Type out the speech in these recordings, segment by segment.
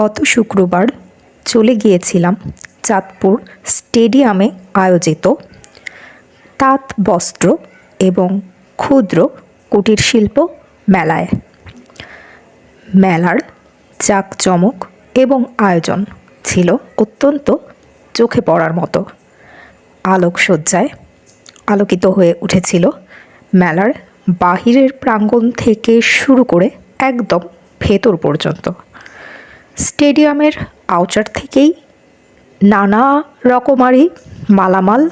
গত শুক্রবার চলে গিয়েছিলাম চাঁদপুর স্টেডিয়ামে আয়োজিত তাঁত বস্ত্র এবং ক্ষুদ্র কুটির শিল্প মেলায়। মেলার জাঁকজমক এবং আয়োজন ছিল অত্যন্ত চোখে পড়ার মতো। আলোকসজ্জায় আলোকিত হয়ে উঠেছিল মেলার বাহিরের প্রাঙ্গণ থেকে শুরু করে একদম ভেতর পর্যন্ত। স্টেডিয়ামের আউচার থেকেই নানা রকমারি মালামাল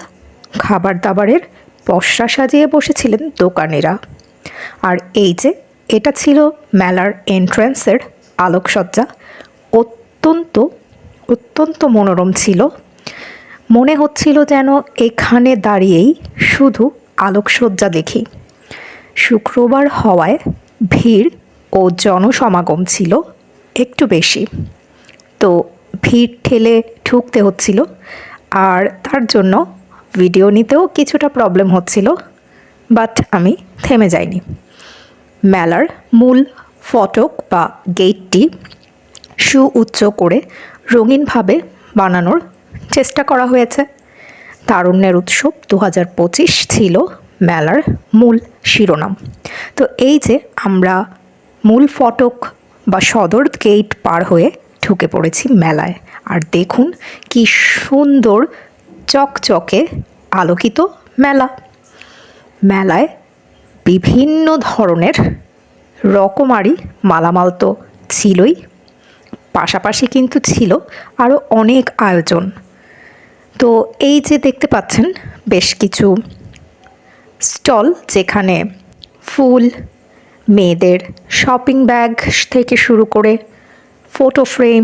খাবার দাবারের পসরা সাজিয়ে বসেছিলেন দোকানেরা। আর এই যে, এটা ছিল মেলার এন্ট্রান্সের আলোকসজ্জা। অত্যন্ত অত্যন্ত মনোরম ছিল। মনে হচ্ছিল যেন এখানে দাঁড়িয়েই শুধু আলোকসজ্জা দেখি। শুক্রবার হওয়ায় ভিড় ও জনসমাগম ছিল। একটু বেশি। তো ভিড় ঠেলে ঠুকতে হচ্ছিল আর তার জন্য ভিডিও নিতেও কিছুটা প্রবলেম হচ্ছিল বাট আমি থেমে যাইনি। মেলার মূল ফটক বা গেটটি সু উচ্চ করে রঙিনভাবে বানানোর চেষ্টা করা হয়েছে। তারুণ্যের উৎসব দু হাজার পঁচিশ ছিল মেলার মূল শিরোনাম। তো এই যে আমরা মূল ফটক বা সদর গেট পার হয়ে ঢুকে পড়েছি মেলায়। আর দেখুন কি সুন্দর চকচকে আলোকিত মেলা। মেলায় বিভিন্ন ধরনের রকমারি মালামাল তো ছিলই। পাশাপাশি কিন্তু ছিল আরও অনেক আয়োজন। তো এই যে দেখতে পাচ্ছেন, বেশ কিছু স্টল যেখানে ফুল মেয়েদের শপিং ব্যাগ থেকে শুরু করে ফটো ফ্রেম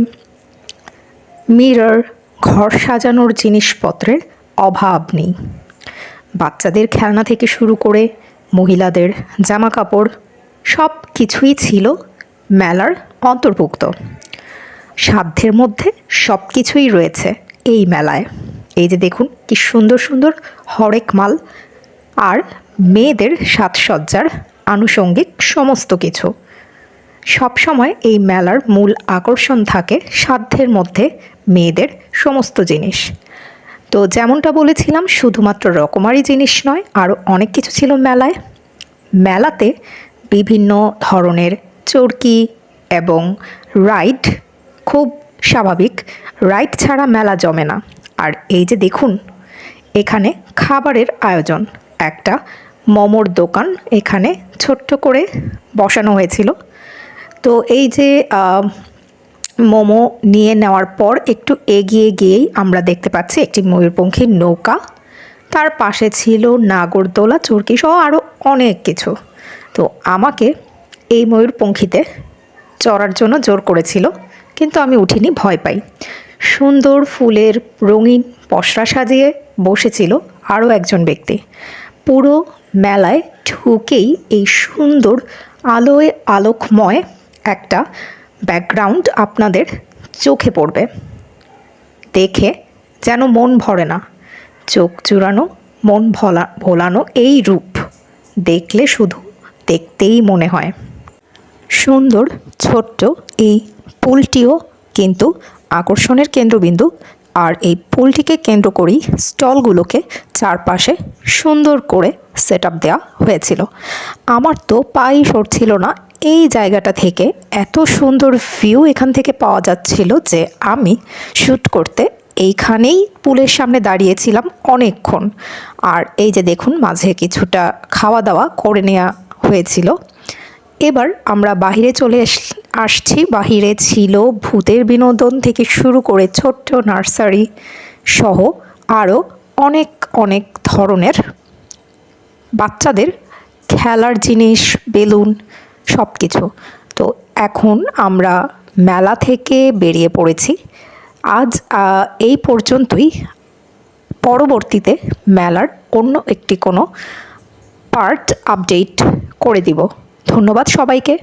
মিরর ঘর সাজানোর জিনিসপত্রের অভাব নেই। বাচ্চাদের খেলনা থেকে শুরু করে মহিলাদের জামা কাপড় সব কিছুই ছিল মেলার অন্তর্ভুক্ত। সাধ্যের মধ্যে সব কিছুই রয়েছে এই মেলায়। এই যে দেখুন, কি সুন্দর সুন্দর হরেক মাল আর মেয়েদের সাজসজ্জার আনুষঙ্গিক সমস্ত কিছু। সবসময় এই মেলার মূল আকর্ষণ থাকে সাধ্যের মধ্যে মেয়েদের সমস্ত জিনিস। তো যেমনটা বলেছিলাম, শুধুমাত্র রকমারি জিনিস নয় আরও অনেক কিছু ছিল মেলায়। মেলাতে বিভিন্ন ধরনের চরকি এবং রাইড খুব স্বাভাবিক। রাইড ছাড়া মেলা জমে না। আর এই যে দেখুন, এখানে খাবারের আয়োজন। একটা মোমোর দোকান এখানে ছোট্ট করে বসানো হয়েছিল। তো এই যে মোমো নিয়ে নেওয়ার পর একটু এগিয়ে গিয়েই আমরা দেখতে পাচ্ছি একটি ময়ূরপঙ্খীর নৌকা। তার পাশে ছিল নাগরদোলা, চরকি সহ আরও অনেক কিছু। তো আমাকে এই ময়ূরপঙ্খীতে চড়ার জন্য জোর করেছিল, কিন্তু আমি উঠিনি, ভয় পাই। সুন্দর ফুলের রঙিন পশরা সাজিয়ে বসেছিল আরও একজন ব্যক্তি। পুরো মেলায় ঢুকেই এই সুন্দর আলোয় আলোকময় একটা ব্যাকগ্রাউন্ড আপনাদের চোখে পড়বে। দেখে যেন মন ভরে না। চোখ চুরানো মন ভোলা, ভোলানো এই রূপ দেখলে শুধু দেখতেই মনে হয়। সুন্দর, ছোট্ট এই পুলটিও কিন্তু আকর্ষণের কেন্দ্রবিন্দু আর এই পুলটিকে কেন্দ্র করেই স্টলগুলোকে চারপাশে সুন্দর করে সেট আপ দেওয়া হয়েছিল। আমার তো পাই সরছিল না। এই জায়গাটা থেকে এত সুন্দর ভিউ এখান থেকে পাওয়া যাচ্ছিল যে আমি শ্যুট করতে এইখানেই পুলের সামনে দাঁড়িয়েছিলাম অনেকক্ষণ। আর এই যে দেখুন, মাঝে কিছুটা খাওয়া দাওয়া করে নেওয়া হয়েছিল। এবার আমরা বাহিরে চলে আসছি। বাহিরে ছিল ভূতের বিনোদন থেকে শুরু করে ছোট্ট নার্সারি সহ আরও অনেক অনেক ধরনের বাচ্চাদের খেলার জিনিস, বেলুন সব কিছু তো এখন আমরা মেলা থেকে বেরিয়ে পড়েছি। আজ এই পর্যন্তই। পরবর্তীতে মেলার অন্য একটি কোনো পার্ট আপডেট করে দিব। ধন্যবাদ সবাইকে।